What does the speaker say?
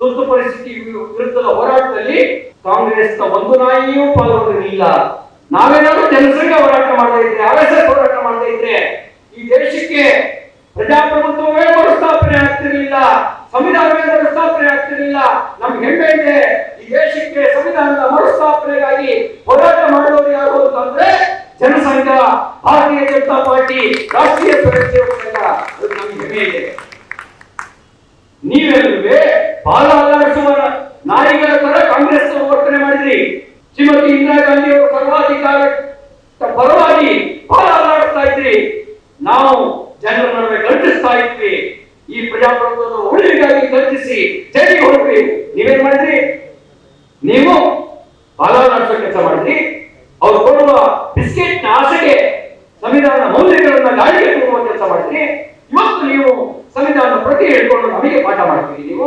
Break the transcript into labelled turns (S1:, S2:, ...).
S1: ತುರ್ತು ಪರಿಸ್ಥಿತಿ ವಿರುದ್ಧದ ಹೋರಾಟದಲ್ಲಿ ಕಾಂಗ್ರೆಸ್ನ ಒಂದು ನಾಯಿಯೂ ಪಾಲ್ಗೊಂಡಿರಲಿಲ್ಲ ನಾವೇನಾದ್ರೂ ಜನಸಂಘ ಹೋರಾಟ ಮಾಡದೇ ಇದ್ರೆ, ಆರ್ ಹೋರಾಟ ಮಾಡದೇ ಇದ್ರೆ, ಈ ದೇಶಕ್ಕೆ ಪ್ರಜಾಪ್ರಭುತ್ವವೇ ಮರುಸ್ಥಾಪನೆ ಆಗ್ತಿರ್ಲಿಲ್ಲ, ಸಂವಿಧಾನವೇ ಮರುಸ್ಥಾಪನೆ ಆಗ್ತಿರ್ಲಿಲ್ಲ. ನಮ್ ಹೆಮ್ಮೆ ಇದೆ, ಈ ದೇಶಕ್ಕೆ ಸಂವಿಧಾನದ ಮರುಸ್ಥಾಪನೆಗಾಗಿ ಹೋರಾಟ ಮಾಡೋರು ಯಾರು ಅಂತಂದ್ರೆ ಜನಸಂಘ ಭಾರತೀಯ ಜನತಾ ಪಾರ್ಟಿ ರಾಷ್ಟ್ರೀಯ ಸ್ವಯಂ ಸೇವಕ ನಮ್ಗೆ ಹೆಮ್ಮೆ ಇದೆ. ನೀವೆಲ್ಲವೇ ಮಾಡಿದ್ರಿ. ಶ್ರೀಮತಿ ಇಂದಿರಾ ಗಾಂಧಿ ಅವರ ಸರ್ವಾಧಿಕಾರ ಪರವಾಗಿ ಬಹಳ ಅಲ್ಲಾಡಿಸ್ತಾ ಇದ್ರಿ. ನಾವು ಜನರ ನಡುವೆ ಗರ್ಜಿಸ್ತಾ ಇದ್ವಿ. ಈ ಪ್ರಜಾಪ್ರಭುತ್ವದ ಉಳಿವಿಗಾಗಿ ಗರ್ಜಿಸಿ ಜೈಲಿಗೆ ಹೋಗ್ರಿ ನೀವೇನ್ ಮಾಡಿದ್ರಿ? ನೀವು ಬಾಲ ನಡೆಸೋ ಕೆಲಸ ಮಾಡಿದ್ರಿ. ಅವ್ರು ಕೊಡುವ ಬಿಸ್ಕೆಟ್ನ ಆಸೆಗೆ ಸಂವಿಧಾನ ಮೌಲ್ಯಗಳನ್ನ ಗಾಳಿಗೆ ತೂರುವ ಕೆಲಸ ಮಾಡಿದ್ರಿ. ಇವತ್ತು ನೀವು ಸಂವಿಧಾನ ಪ್ರತಿ ಹೇಳ್ಕೊಂಡು ನಮಗೆ ಪಾಠ ಮಾಡ್ತೀರಿ ನೀವು.